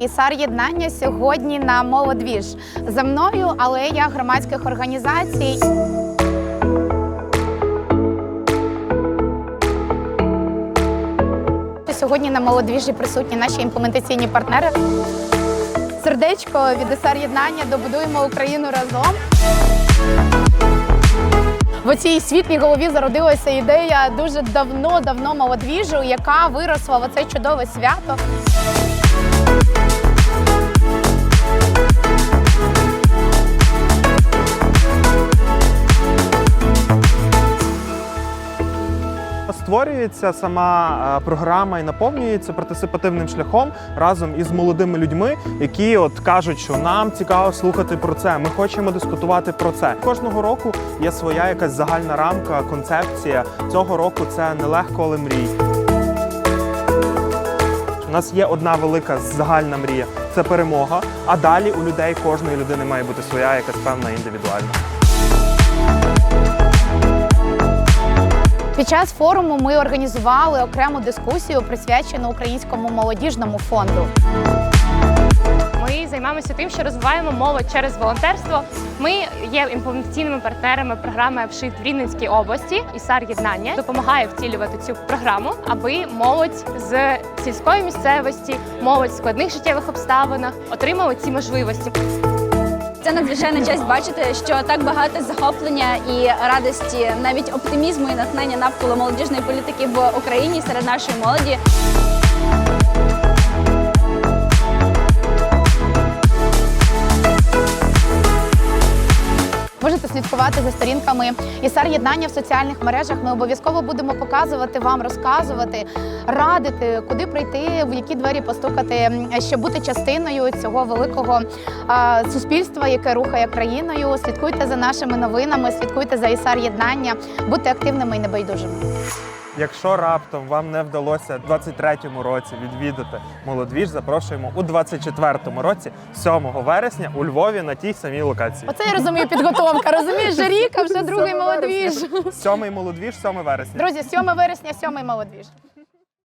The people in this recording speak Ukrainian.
Ісар єднання сьогодні на молодвіж за мною алея громадських організацій. Сьогодні на молодвіжі присутні наші імплементаційні партнери. Сердечко від ісар єднання добудуємо Україну разом. В цій світлій голові зародилася ідея дуже давно-давно молодвіжу, яка виросла в оце чудове свято. Створюється сама е, програма і наповнюється партисипативним шляхом разом із молодими людьми, які от кажуть, що нам цікаво слухати про це. Ми хочемо дискутувати про це. Кожного року є своя якась загальна рамка, концепція. Цього року це нелегко, але мрій. У нас є одна велика загальна мрія це перемога. А далі у людей кожної людини має бути своя якась певна індивідуальна. Під час форуму ми організували окрему дискусію, присвячену українському молодіжному фонду. Ми займаємося тим, що розвиваємо молодь через волонтерство. Ми є імплементаційними партнерами програми «Вшит» в Рівненській області. ІСАР єднання допомагає втілювати цю програму, аби молодь з сільської місцевості, молодь в складних життєвих обставинах отримали ці можливості. Це надзвичайна честь бачити, що так багато захоплення і радості, навіть оптимізму і натхнення навколо молодіжної політики в Україні серед нашої молоді. Можете слідкувати за сторінками ісар єднання в соціальних мережах. Ми обов'язково будемо показувати вам, розказувати, радити, куди прийти, в які двері постукати, щоб бути частиною цього великого а, суспільства, яке рухає країною. Слідкуйте за нашими новинами, слідкуйте за ісар єднання, будьте активними і небайдужими. Якщо раптом вам не вдалося в 23-му році відвідати молодвіж, запрошуємо у 24-му році, 7 вересня, у Львові на тій самій локації. Оце я розумію підготовка. Розумієш, вже рік, а вже другий молодвіж. Сьомий молодвіж, 7 вересня. Друзі, 7 вересня, 7 молодвіж.